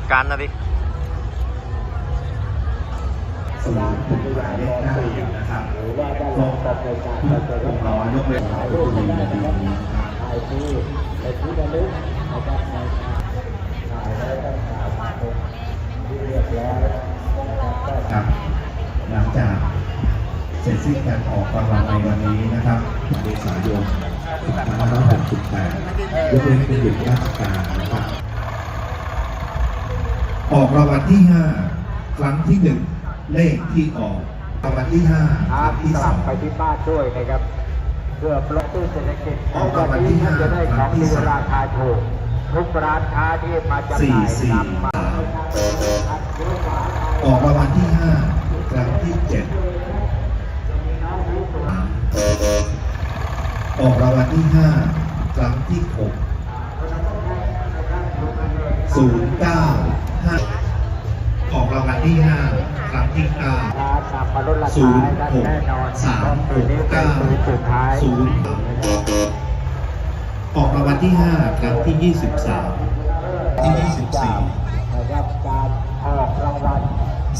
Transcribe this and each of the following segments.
ดการนะดิสนามเป็นตัวอย่างเลขหน้านะครับหรือว่าด้านหลังตัดรายการตัดรายการยกเว้นถ่ายรูปกันได้นะครับถ่ายที่เป็นที่ระลึกนะครับในถ่ายแล้วก็ถ่ายภาพที่เรียบร้อยนะครับครับหลังจากเสร็จสิ้นการออกรางวัลในวันนี้นะครับเมษายน2568ยกเว้นเป็นหยุดราชการนะครับ ออกรางวัลที่ห้าครั้งที่หนึ่งเลขที่ออกรางวัลที่ห้าคครัรั้บงที่กสลัอบงไปที่บ้านด้วยนะครับเพื่อปลดตู้เศรษฐกิจออกรางวัลที่ท่านจะได้ห้าของดีครั้งที่สามราคาถูกทุกร้านค้าที่มาจำหสี่น่ายสี่นำมาออกรางวัลที่ห้าครั้งที่เจ็ดออกรางวัลที่ห้าครั้งที่หกศูนย์เก้า ห้าออกรางวัลที่ห้าครั้งที่เก้าศูนย์หกสามหกเก้าปีสุดท้ายศูนย์ออกรางวัลที่ห้าครั้งที่ยี่สิบสามที่ยี่สิบสี่นะครับการออกรางวัล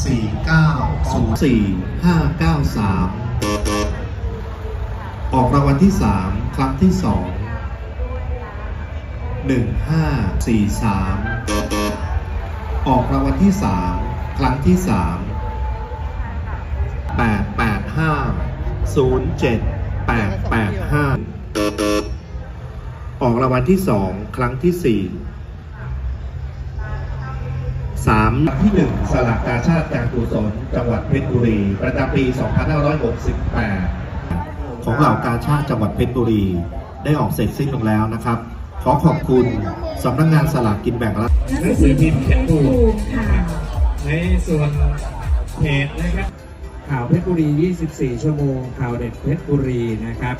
สี่เก้าศูนย์สี่ห้าเก้าสามออกรางวัลที่สามครั้งที่สองหนึ่งห้าสี่สาม ออกรางวัลที่สามครั้งที่สามแปดแปดห้าศูนย์เจ็ดแปดแปดห้าออกรางวัลที่สองครั้งที่สี่สามที่หนึ่งสลากกาชาติการกุศลจังหวัดเพชรบุรี ประจำปี 2568 ของเหล่ากาชาติจังหวัดเพชรบุรี ได้ออกเสร็จสิ้นลงแล้วนะครับ ขอขอบคุณ สำนักงงานสลากกินแบ่งรัฐหนังสือพิมพ์เพชรบูรณ์ค่ะในส่วนเพจนะครับข่าวเพชรบุรี 24 ชั่วโมงข่าวเด็ดเพชรบุรีนะครับ